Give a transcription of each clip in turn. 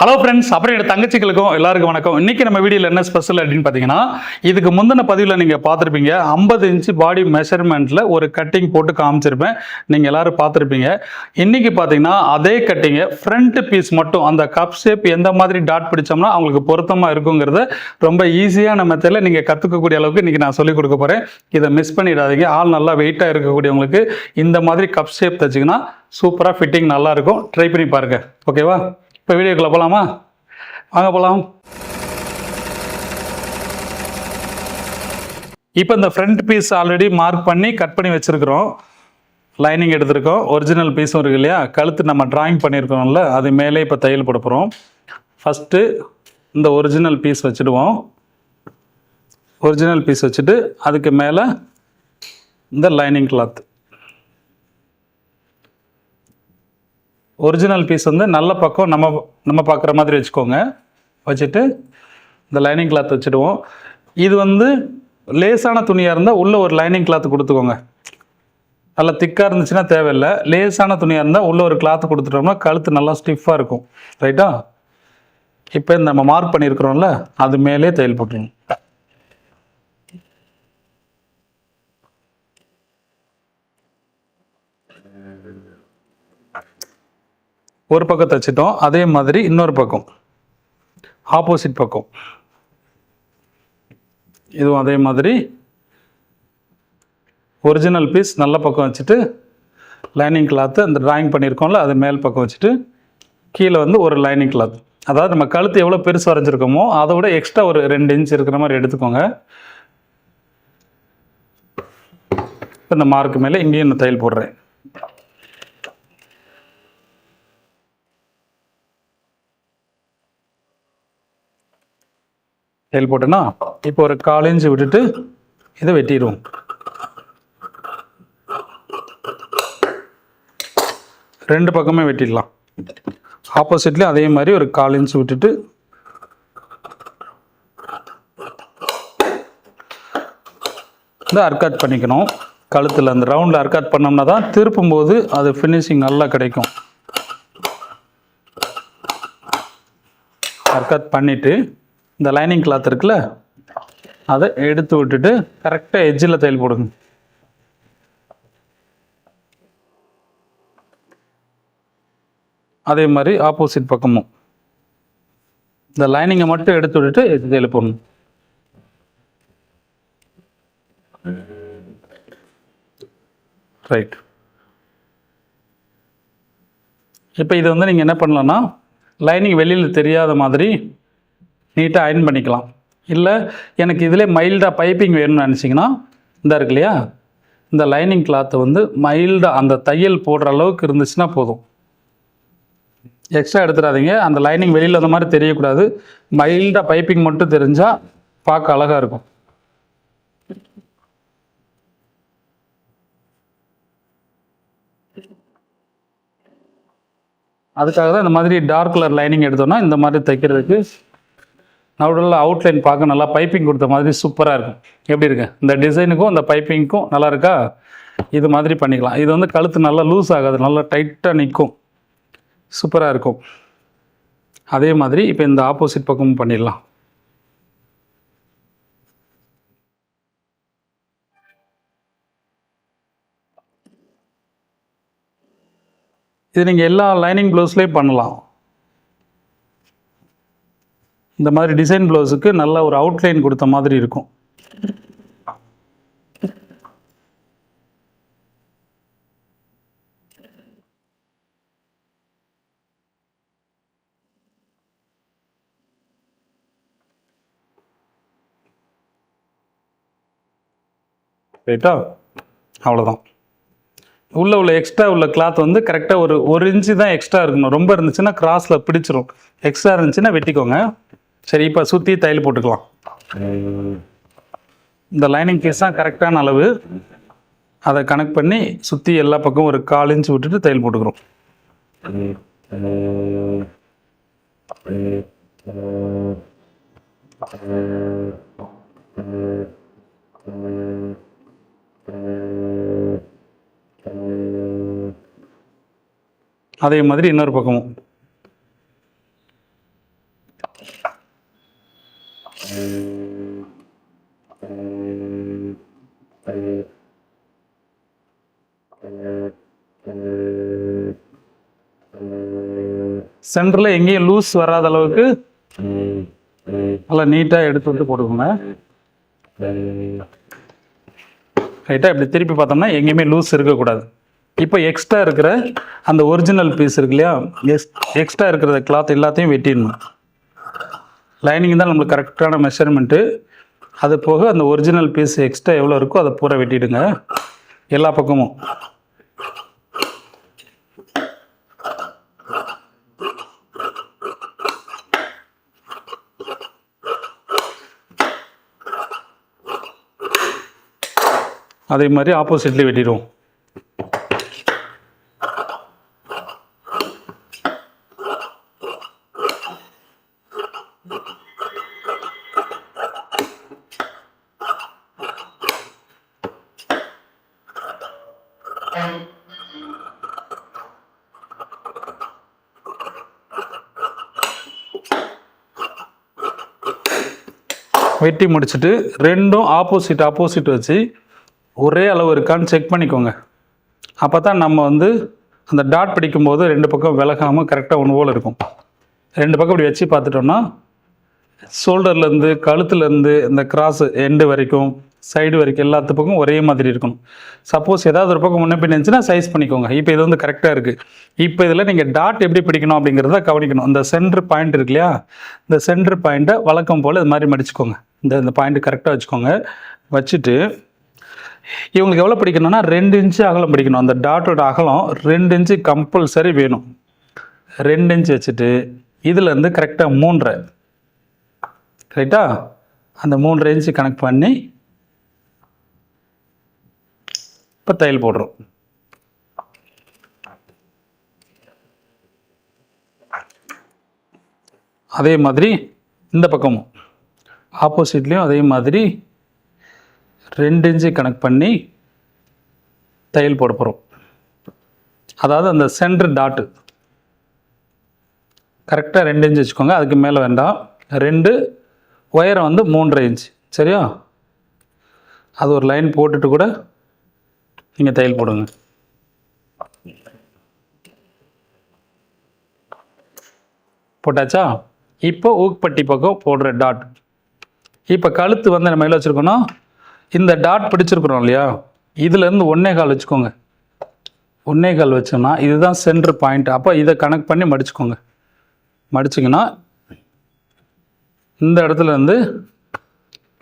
Hello friends அப்புறம் என்னோட தங்கச்சிகளுக்கும் எல்லாருக்கும் வணக்கம். இன்னைக்கு நம்ம வீடியோவில் என்ன ஸ்பெஷல் அப்படின்னு பார்த்தீங்கன்னா இதுக்கு முந்தின பதிவில் நீங்கள் பார்த்துருப்பீங்க. ஐம்பது இன்ச்சு பாடி மெஷர்மெண்ட்டில் ஒரு கட்டிங் போட்டு காமிச்சிருப்பேன். நீங்கள் எல்லாரும் பார்த்துருப்பீங்க. இன்னைக்கு பார்த்தீங்கன்னா அதே கட்டிங்கை ஃப்ரண்ட் பீஸ் மட்டும் அந்த கப் ஷேப் எந்த மாதிரி டாட் பிடிச்சோம்னா அவங்களுக்கு பொருத்தமாக இருக்குங்கிறத ரொம்ப ஈஸியான மெத்தடில் நீங்கள் கற்றுக்கக்கூடிய அளவுக்கு இன்றைக்கி நான் சொல்லிக் கொடுக்க போகிறேன் இதை மிஸ் பண்ணிடாதீங்க. ஆள் நல்லா வெயிட்டாக இருக்கக்கூடியவங்களுக்கு இந்த மாதிரி கப் ஷேப் தச்சிங்கன்னா சூப்பராக ஃபிட்டிங் நல்லாயிருக்கும் ட்ரை பண்ணி பாருங்கள் ஓகேவா இப்போ வீடியோக்குள்ளே போகலாமா? வாங்க போகலாம். இப்போ இந்த ஃப்ரண்ட் பீஸ் ஆல்ரெடி மார்க் பண்ணி கட் பண்ணி வச்சுருக்குறோம். லைனிங் எடுத்திருக்கோம். ஒரிஜினல் பீஸும் இருக்கு இல்லையா? கழுத்து நம்ம ட்ராயிங் பண்ணியிருக்கோம்ல அது மேலே இப்போ தையல் போட போகிறோம் ஃபஸ்ட்டு இந்த ஒரிஜினல் பீஸ் வச்சுடுவோம். ஒரிஜினல் பீஸ் வச்சுட்டு அதுக்கு மேலே இந்த லைனிங் கிளாத் ஒரிஜினல் பீஸ் வந்து நல்ல பக்கம் நம்ம நம்ம பார்க்குற மாதிரி வச்சுக்கோங்க. வச்சுட்டு இந்த லைனிங் கிளாத் வச்சுடுவோம். இது வந்து லேசான துணியாக இருந்தால் உள்ளே ஒரு லைனிங் கிளாத் கொடுத்துக்கோங்க. நல்லா திக்காக இருந்துச்சுன்னா தேவையில்லை. லேசான துணியாக இருந்தால் உள்ளே ஒரு கிளாத் கொடுத்துட்டோம்னா கழுத்து நல்லா ஸ்டிஃபாக இருக்கும். ரைட்டா இப்போ இந்த நம்ம மார்க் பண்ணியிருக்கிறோம்ல அது மேலே தையல் போட்டுருங்க ஒரு பக்கம் தைச்சிட்டோம் அதே மாதிரி இன்னொரு பக்கம். ஆப்போசிட் பக்கம். இதுவும் அதே மாதிரி. ஒரிஜினல் பீஸ் நல்ல பக்கம் வச்சுட்டு லைனிங் கிளாத்து அந்த ட்ராயிங் பண்ணியிருக்கோம்ல அது மேல் பக்கம் வச்சுட்டு கீழே வந்து ஒரு லைனிங் கிளாத் அதாவது நம்ம கழுத்து எவ்வளோ பெருசு வரைஞ்சிருக்கோமோ அதை விட எக்ஸ்ட்ரா ஒரு ரெண்டு இன்ச் இருக்கிற மாதிரி எடுத்துக்கோங்க. இந்த மார்க்கு மேலே இங்கேயும் நான் தையல் போடுறேன். தையல் போட்டேன்னா இப்போ ஒரு கால் இன்ச்சு விட்டுட்டு இதை வெட்டிடுவோம். ரெண்டு பக்கமே வெட்டிடலாம். ஆப்போசிட்லேயும் அதே மாதிரி ஒரு கால் இன்ச் விட்டுட்டு இந்த அர்காட் பண்ணிக்கணும். கழுத்தில் அந்த ரவுண்டில் அர்காட் பண்ணோம்னா தான் திருப்பும் போது அது ஃபினிஷிங் நல்லா கிடைக்கும். அர்காட் பண்ணிவிட்டு இந்த லைனிங் கிளாத் இருக்குல்ல அதை எடுத்து விட்டுட்டு கரெக்டாக எஜ்ஜில் தையல் போடுங்க. அதே மாதிரி ஆப்போசிட் பக்கமும். இந்த லைனிங்கை மட்டும் எடுத்து விட்டுட்டு எஜ்ஜு தையல் போடணும். ரைட் இப்போ இது வந்து நீங்கள் என்ன பண்ணலான்னா லைனிங் வெளியில் தெரியாத மாதிரி நீட்டாக அயர்ன் பண்ணிக்கலாம். இல்லை எனக்கு இதிலே மைல்டாக பைப்பிங் வேணும்னு நினச்சிங்கன்னா இந்த இருக்கு இல்லையா? இந்த லைனிங் கிளாத்தை வந்து மைல்டாக அந்த தையல் போடுற அளவுக்கு இருந்துச்சுன்னா போதும். எக்ஸ்ட்ரா எடுத்துடாதீங்க. அந்த லைனிங் வெளியில் அந்த மாதிரி தெரியக்கூடாது. மைல்டாக பைப்பிங் மட்டும் தெரிஞ்சால் பார்க்க அழகாக இருக்கும். அதுக்காக தான் இந்த மாதிரி டார்க் கலர் லைனிங் எடுத்தோம்னா இந்த மாதிரி தைக்கிறதுக்கு நல்ல அவுட்லைன் பார்க்க நல்லா பைப்பிங் கொடுத்த மாதிரி சூப்பராக இருக்கும். எப்படி இருக்கு? இந்த டிசைனுக்கும் இந்த பைப்பிங்க்கும் நல்லா இருக்கா? இது மாதிரி பண்ணிக்கலாம். இது வந்து கழுத்து நல்லா லூஸ் ஆகாது நல்லா டைட்டாக நிற்கும். சூப்பராக இருக்கும். அதே மாதிரி இப்போ இந்த ஆப்போசிட் பக்கமும் பண்ணிடலாம். இது நீங்கள் எல்லா லைனிங் ப்ளவுஸ்லேயும் பண்ணலாம். இந்த மாதிரி டிசைன் ப்ளவுஸுக்கு நல்ல ஒரு அவுட்லைன் கொடுத்த மாதிரி இருக்கும். ரைட்டா அவ்வளோதான் உள்ள உள்ள எக்ஸ்ட்ரா உள்ள கிளாத் வந்து கரெக்டாக ஒரு ஒரு இன்ச்சு தான் எக்ஸ்ட்ரா இருக்கணும். ரொம்ப இருந்துச்சுன்னா கிராஸில் பிடிச்சிரும். எக்ஸ்ட்ரா இருந்துச்சுன்னா வெட்டிக்கோங்க. சரி இப்போ சுற்றி தையல் போட்டுக்கலாம். இந்த லைனிங் கேஸ் தான் கரெக்டான அளவு. அதை கனெக்ட் பண்ணி சுற்றி எல்லா பக்கம் ஒரு கால் இன்ச் விட்டுட்டு தையல் போட்டுக்கிறோம். அதே மாதிரி இன்னொரு பக்கமும். சென்டரில் எங்கேயும் லூஸ் வராத அளவுக்கு நல்லா நீட்டாக எடுத்து வந்து போட்டுக்கோங்க. ரைட்டாக இப்படி திருப்பி பார்த்தோம்னா எங்கேயுமே லூஸ் இருக்கக்கூடாது. இப்போ எக்ஸ்ட்ரா இருக்கிற அந்த ஒரிஜினல் பீஸ் இருக்கு இல்லையா? எக்ஸ் எக்ஸ்ட்ரா இருக்கிற கிளாத் எல்லாத்தையும் வெட்டிடணும். லைனிங் தான் நம்மளுக்கு கரெக்டான மெஷர்மெண்ட்டு அது போக அந்த ஒரிஜினல் பீஸ் எக்ஸ்ட்ரா எவ்வளோ இருக்கோ அதை பூரா வெட்டிடுங்க. எல்லா பக்கமும். அதே மாதிரி ஆப்போசிட்லேயே வெட்டிடுவோம். வெட்டி முடிச்சுட்டு ரெண்டும் ஆப்போசிட் ஆப்போசிட் வச்சு ஒரே அளவு இருக்கான்னு செக் பண்ணிக்கோங்க. அப்போ தான் நம்ம வந்து அந்த டாட் பிடிக்கும்போது ரெண்டு பக்கம் விலகாமல் கரெக்டாக ஒன்று போல் இருக்கும். ரெண்டு பக்கம் இப்படி வச்சு பார்த்துட்டோம்னா ஷோல்டர்லேருந்து கழுத்துலேருந்து இந்த கிராஸ் எண்டு வரைக்கும் சைடு வரைக்கும் எல்லாத்து பக்கம் ஒரே மாதிரி இருக்கணும். சப்போஸ் ஏதாவது ஒரு பக்கம் முன்ன பின்ன இருந்துச்சுன்னா சைஸ் பண்ணிக்கோங்க. இப்போ இது வந்து கரெக்டாக இருக்குது இப்போ இதில் நீங்கள் டாட் எப்படி பிடிக்கணும் அப்படிங்கிறத கவனிக்கணும். இந்த சென்டர் பாயிண்ட் இருக்கு இல்லையா? இந்த சென்டர் பாயிண்ட்டை வழக்கம் போல் இது மாதிரி மடிச்சுக்கோங்க. இந்த இந்த பாயிண்ட் கரெக்டாக வச்சுக்கோங்க. வச்சுட்டு இவங்களுக்கு எவ்வளோ பிடிக்கணும்னா ரெண்டு இன்ச்சு அகலம் பிடிக்கணும். அந்த டாட்டோட அகலம் ரெண்டு இன்ச்சு கம்பல்சரி வேணும். ரெண்டு இன்ச்சு வச்சுட்டு இதுலேருந்து கரெக்டாக மூன்றரை. ரைட்டா அந்த மூன்றரை இன்ச்சு கனெக்ட் பண்ணி இப்போ தையல் போடுறோம். அதே மாதிரி இந்த பக்கமும். ஆப்போசிட்லேயும் அதே மாதிரி ரெண்டு இன்ச்சு கனெக்ட் பண்ணி தையல் போட போகிறோம் அதாவது அந்த சென்ட்ரு டாட்டு கரெக்டாக ரெண்டு இன்ச்சு வச்சுக்கோங்க. அதுக்கு மேலே வேண்டாம். ரெண்டு ஒயரை வந்து மூன்றரை இன்ச் சரியா? அது ஒரு லைன் போட்டுட்டு கூட நீங்கள் தையல் போடுங்க. போட்டாச்சா? இப்போ ஊக்பட்டி பக்கம் போடுற டாட் இப்போ கழுத்து வந்து நம்ம எல்லாம் வச்சுருக்கோன்னா இந்த டாட் பிடிச்சிருக்கிறோம் இல்லையா? இதுலேருந்து ஒன்னே கால் வச்சுக்கோங்க. ஒன்னே கால் வச்சோம்னா இதுதான் சென்டர் பாயிண்ட் அப்போ இதை கனெக்ட் பண்ணி மடிச்சுக்கோங்க. மடிச்சிங்கன்னா இந்த இடத்துல இருந்து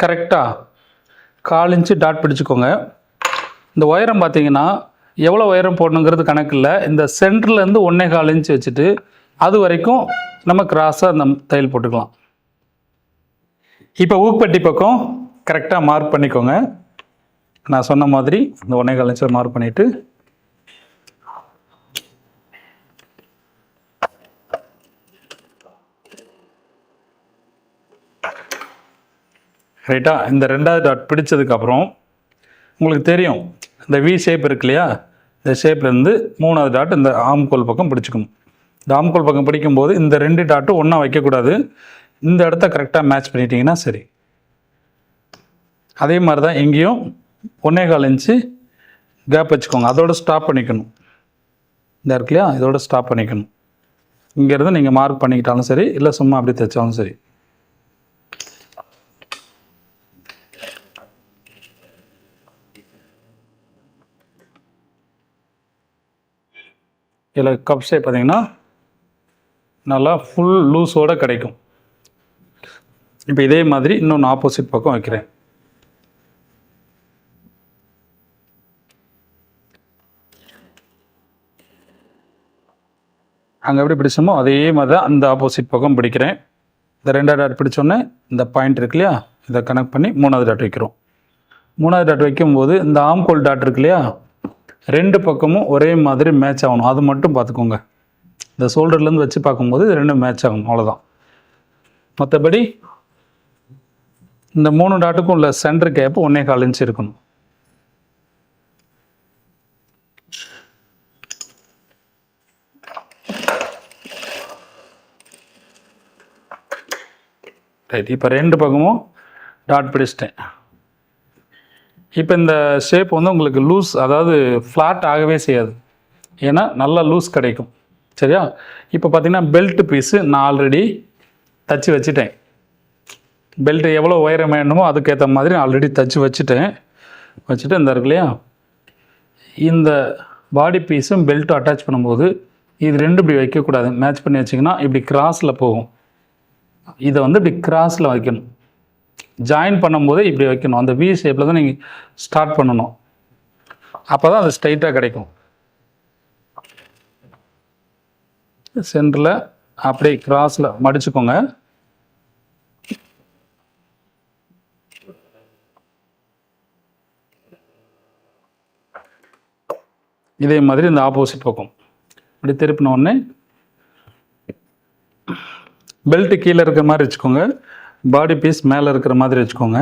கரெக்டாக கால் இன்ச்சு டாட் பிடிச்சிக்கோங்க. இந்த உயரம் பார்த்தீங்கன்னா எவ்வளோ உயரம் போடணுங்கிறது கணக்கு இல்லை. இந்த சென்டர்லேருந்து ஒன்றே கால் இன்ச்சு வச்சுட்டு அது வரைக்கும் நம்ம கிராஸாக அந்த தையல் போட்டுக்கலாம். இப்போ ஊக்பட்டி பக்கம் கரெக்டாக மார்க் பண்ணிக்கோங்க. நான் சொன்ன மாதிரி இந்த ஒன்றே கால் இன்ச்சை மார்க் பண்ணிவிட்டு ரைட்டா இந்த ரெண்டாவது டாட் பிடிச்சதுக்கப்புறம் உங்களுக்கு தெரியும் இந்த வி ஷேப் இருக்கு இல்லையா? இந்த ஷேப்லேருந்து மூணாவது டாட் இந்த ஆம்கோல் பக்கம் பிடிச்சிக்கணும் இந்த ஆம்கோல் பக்கம் பிடிக்கும்போது இந்த ரெண்டு டாட்டும் ஒன்றா வைக்கக்கூடாது. இந்த இடத்த கரெக்டாக மேட்ச் பண்ணிட்டீங்கன்னா சரி. அதே மாதிரி தான் எங்கேயும் ஒன்றே கால் இன்ச்சு கேப் வச்சுக்கோங்க. அதோட ஸ்டாப் பண்ணிக்கணும். இந்த இருக்கு இல்லையா? இதோட ஸ்டாப் பண்ணிக்கணும். இங்கேருந்து நீங்கள் மார்க் பண்ணிக்கிட்டாலும் சரி இல்லை சும்மா அப்படி தைச்சாலும் சரி. இதில் கப் ஷேப் பார்த்தீங்கன்னா நல்லா ஃபுல் லூஸோட கிடைக்கும். இப்போ இதே மாதிரி இன்னொன்று ஆப்போசிட் பக்கம் வைக்கிறேன். அங்கே எப்படி பிடிச்சோமோ அதே மாதிரி தான் அந்த ஆப்போசிட் பக்கம் பிடிக்கிறேன். இந்த ரெண்டாவது டாட் பிடிச்சோன்னே இந்த பாயிண்ட் இருக்கு இல்லையா? இதை கனெக்ட் பண்ணி மூணாவது டாட் வைக்கிறோம். மூணாவது டாட் வைக்கும்போது இந்த ஆம்கோல் டாட் இருக்கு இல்லையா? ரெண்டு பக்கமும் ஒரே மாதிரி மேட்ச் ஆகணும். அது மட்டும் பார்த்துக்கோங்க. இந்த ஷோல்டர்லேருந்து வச்சு பார்க்கும்போது இது ரெண்டும் மேட்ச் ஆகணும் அவ்வளோதான் மற்றபடி இந்த மூணு டாட்டுக்கும் உள்ள சென்டர் கேப் ஒன்றே கால் இன்ச் இருக்கணும். ரைட் இப்போ ரெண்டு பக்கமும் டாட் பிடிச்சிட்டேன். இப்போ இந்த ஷேப் வந்து உங்களுக்கு லூஸ் அதாவது ஃப்ளாட் ஆகவே செய்யாது. ஏன்னா நல்லா லூஸ் கிடைக்கும். சரியா? இப்போ பார்த்தீங்கன்னா பெல்ட் பீஸு நான் ஆல்ரெடி தச்சு வச்சுட்டேன். பெல்ட் எவ்வளோ உயரம் வேணுமோ அதுக்கேற்ற மாதிரி நான் ஆல்ரெடி தச்சு வச்சுட்டேன். வச்சுட்டு இந்த இருக்கு இல்லையா? இந்த பாடி பீஸும் பெல்ட்டும் அட்டாச் பண்ணும்போது இது ரெண்டும் இப்படி வைக்கக்கூடாது. மேட்ச் பண்ணி வச்சிங்கன்னா இப்படி கிராஸில் போகும். இதை வந்து இப்படி கிராஸில் வைக்கணும். ஜாயின் பண்ணும்போது இப்படி வைக்கணும். அந்த வி ஷேப்பில் தான் நீங்கள் ஸ்டார்ட் பண்ணணும். அப்போ தான் அது ஸ்ட்ரைட்டாக கிடைக்கும். சென்டரில் அப்படியே கிராஸில் மடிச்சுக்கோங்க. இதே மாதிரி இந்த ஆப்போசிட் பக்கம். இப்படி திருப்பின உடனே பெல்ட் கீழே இருக்கிற மாதிரி வச்சுக்கோங்க. பாடி பீஸ் மேலே இருக்கிற மாதிரி வச்சுக்கோங்க.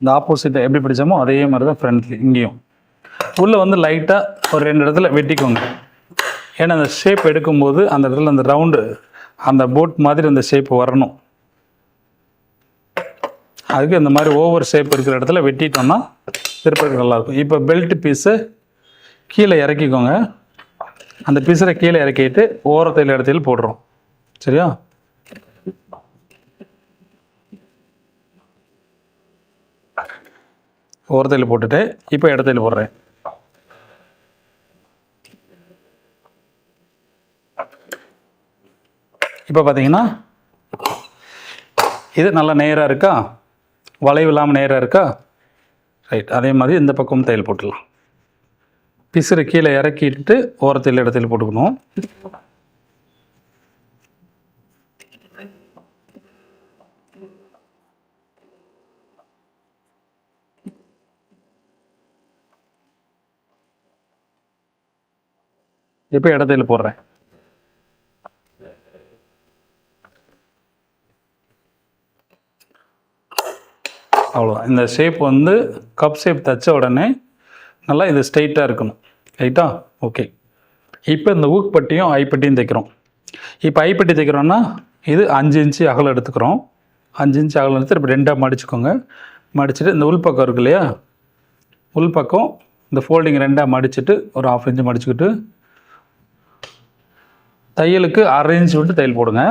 இந்த ஆப்போசிட்டை எப்படி பிடிச்சோமோ அதே மாதிரி தான் ஃப்ரண்ட்லி இங்கேயும். உள்ளே வந்து லைட்டாக ஒரு ரெண்டு இடத்துல வெட்டிக்கோங்க. ஏன்னா அந்த ஷேப் எடுக்கும்போது அந்த இடத்துல அந்த ரவுண்டு அந்த போட் மாதிரி அந்த ஷேப் வரணும். அதுக்கு இந்த மாதிரி ஓவர் ஷேப் இருக்கிற இடத்துல வெட்டிட்டோம்னா திருப்பி நல்லாயிருக்கும் இப்போ பெல்ட் பீஸு கீழே இறக்கிக்கோங்க. அந்த பீஸில் கீழே இறக்கிட்டு ஓரத்தில் இடத்துல போடுறோம். சரியா? ஓரத்தில் போட்டுட்டு இப்போ இடத்துல போடுறேன். இப்போ பார்த்தீங்கன்னா இது நல்லா நேராக இருக்கா? வளைவு இல்லாமல் நேராக இருக்கா? ரைட் அதே மாதிரி இந்த பக்கம் தையல் போட்டுடலாம். பிசுறு கீழே இறக்கிட்டு ஓரத்தில் இடத்துல போட்டுக்கணும். இப்போ இடத்துல போடுறேன். அவ்வளோதான் இந்த ஷேப் வந்து கப் ஷேப் தைச்ச உடனே நல்லா இது ஸ்ட்ரெயிட்டாக இருக்கணும். ரைட்டா ஓகே இப்போ இந்த ஊக்பட்டியும் ஐப்பட்டியும் தைக்கிறோம். இப்போ ஐப்பட்டி தைக்கிறோன்னா இது அஞ்சு இன்ச்சு அகலம் எடுத்துக்கிறோம். அஞ்சு இன்ச்சு அகலம் எடுத்து இப்போ ரெண்டாக மடிச்சுக்கோங்க. மடிச்சுட்டு இந்த உள்பக்கம் இருக்கு இல்லையா? உள்பக்கம் இந்த ஃபோல்டிங் ரெண்டாக மடிச்சுட்டு ஒரு ஆஃப் இன்ச்சு மடிச்சுக்கிட்டு தையலுக்கு அரை இன்ச்சு விட்டு தையல் போடுங்க.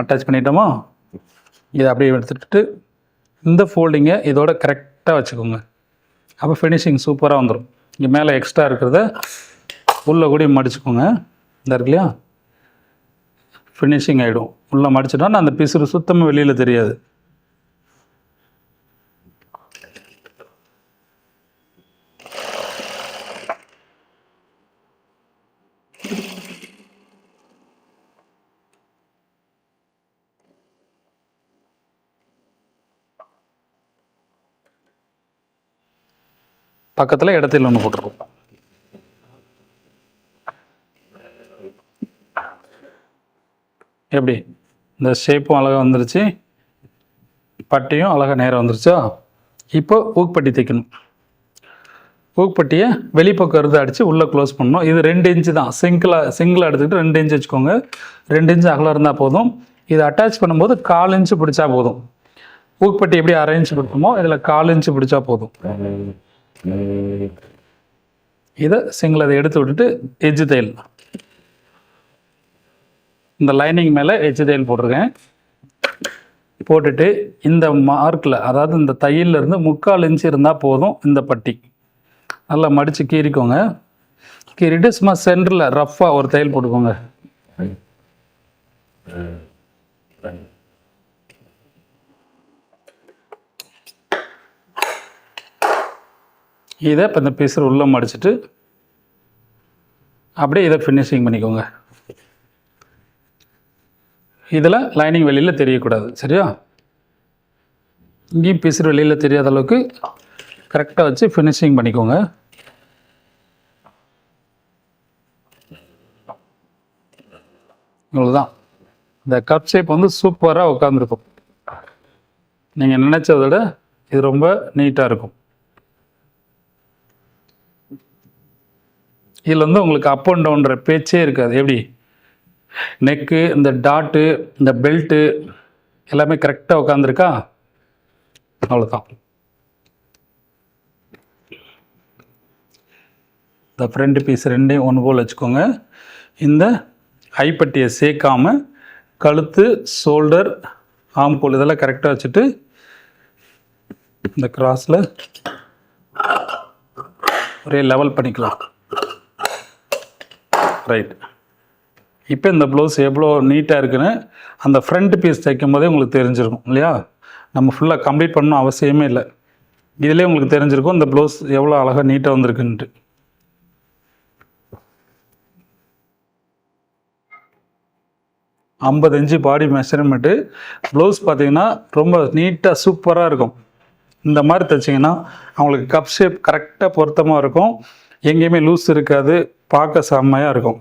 அட்டாச் பண்ணிட்டோமா இதை அப்படியே எடுத்துட்டு இந்த ஃபோல்டிங்கை இதோட கரெக்டாக வச்சுக்கோங்க. அப்போ ஃபினிஷிங் சூப்பராக வந்துடும் இங்கே மேலே எக்ஸ்ட்ரா இருக்கிறத உள்ளே கூட மடிச்சுக்கோங்க. இந்த இருக்கு இல்லையா ஃபினிஷிங் ஆகிடும் உள்ளே மடிச்சிட்டோன்னா அந்த பிசுறு சுத்தமாக வெளியில் தெரியாது. பக்கத்தில் இடத்தில் ஒன்று போட்டிருக்கோம். எப்படி? இந்த ஷேப்பும் அழகாக வந்துருச்சு. பட்டியும் அழகாக நேரம் வந்துருச்சா? இப்போ ஊக்பட்டி தைக்கணும். ஊக்பட்டியை வெளிப்பக்கம் இருந்து அடித்து உள்ளே க்ளோஸ் பண்ணணும். இது ரெண்டு இன்ச்சு தான். சிங்கிளாக சிங்கிளாக எடுத்துக்கிட்டு ரெண்டு இன்ச்சு வச்சுக்கோங்க. ரெண்டு இன்ச்சு அகலாக இருந்தால் போதும். இதை அட்டாச் பண்ணும்போது கால் இன்ச்சு பிடிச்சா போதும். ஊக்பட்டி எப்படி அரை இன்ச்சு பிடிக்குமோ இதில் கால் இன்ச்சு பிடிச்சா போதும். இதை சிங்கிள் அதை எடுத்து விட்டுட்டு எஜ்ஜு தையல் இந்த லைனிங் மேலே எஜ்ஜு தையல் போட்டிருக்கேன். போட்டுட்டு இந்த மார்க்கில் அதாவது இந்த தையல்ல இருந்து முக்கால் இன்ச்சு இருந்தால் போதும் இந்த பட்டி. நல்லா மடித்து கீறிக்கோங்க. கீறிட்டு சும்மா சென்டரில் ரஃப்பாக ஒரு தையல் போட்டுக்கோங்க. இதை இப்போ இந்த பீஸர் உள்ளே மடிச்சிட்டு அப்படியே இதை ஃபினிஷிங் பண்ணிக்கோங்க. இதில் லைனிங் வெளியில் தெரியக்கூடாது சரியா? இங்கேயும் பீஸர் வெளியில் தெரியாத அளவுக்கு கரெக்டாக வச்சு ஃபினிஷிங் பண்ணிக்கோங்க. இவ்வளோதான் இந்த கப் ஷேப் வந்து சூப்பராக உட்காந்துருக்கும் நீங்கள் நினச்சதை விட இது ரொம்ப நீட்டாக இருக்கும். இதில் வந்து உங்களுக்கு அப் அண்ட் டவுன்ற பேச்சே இருக்காது. எப்படி? நெக்கு இந்த டாட்டு இந்த பெல்ட்டு எல்லாமே கரெக்டாக உட்காந்துருக்கா அவ்வளோதான் இந்த ஃப்ரண்ட் பீஸ் ரெண்டையும் ஒன்று போல் வச்சுக்கோங்க. இந்த ஐப்பட்டியை சேர்க்காம கழுத்து ஷோல்டர் ஆம்கோல் இதெல்லாம் கரெக்டாக வச்சுட்டு இந்த கிராஸில் ஒரே லெவல் பண்ணிக்கலாம். ரைட் இப்போ இந்த ப்ளவுஸ் எவ்வளோ நீட்டாக இருக்குன்னு அந்த ஃப்ரண்ட் பீஸ் தைக்கும் போதே உங்களுக்கு தெரிஞ்சிருக்கும் இல்லையா? நம்ம ஃபுல்லாக கம்ப்ளீட் பண்ணணும் அவசியமே இல்லை. இதிலே உங்களுக்கு தெரிஞ்சிருக்கும் இந்த ப்ளவுஸ் எவ்வளோ அழகாக நீட்டாக வந்திருக்குன்ட்டு ஐம்பது இன்ச்சு பாடி மெஷர்மெண்ட்டு ப்ளவுஸ் பார்த்தீங்கன்னா ரொம்ப நீட்டாக சூப்பராக இருக்கும். இந்த மாதிரி தைச்சிங்கன்னா அவங்களுக்கு கப் ஷேப் கரெக்டாக பொருத்தமாக இருக்கும். எங்கேயுமே லூஸ் இருக்காது. பார்க்க செம்மையாக இருக்கும்.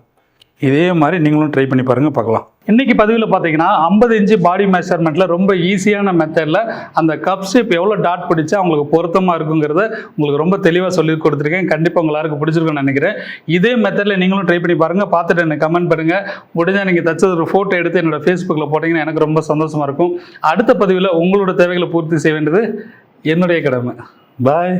இதே மாதிரி நீங்களும் ட்ரை பண்ணி பாருங்கள் பார்க்கலாம். இன்றைக்கி பதிவில் பார்த்தீங்கன்னா ஐம்பது இன்ச்சு பாடி மெஷர்மெண்ட்டில் ரொம்ப ஈஸியான மெத்தடில் அந்த கப் ஷேப் எவ்வளோ டாட் பிடிச்சா அவங்களுக்கு பொருத்தமாக இருக்குங்கிறத உங்களுக்கு ரொம்ப தெளிவாக சொல்லி கொடுத்துருக்கேன். கண்டிப்பாக உங்கள் எல்லாருக்கும் பிடிச்சிருக்கும்னு நினைக்கிறேன். இதே மெத்தடில் நீங்களும் ட்ரை பண்ணி பாருங்கள் பார்த்துட்டு எனக்கு கமெண்ட் பண்ணுங்கள் முடிஞ்சால் நீங்கள் தச்சது ஒரு ஃபோட்டோ எடுத்து என்னோட ஃபேஸ்புக்கில் போட்டிங்கன்னா எனக்கு ரொம்ப சந்தோஷமாக இருக்கும். அடுத்த பதிவில் உங்களோட தேவைகளை பூர்த்தி செய்ய வேண்டியது என்னுடைய கடமை. பாய்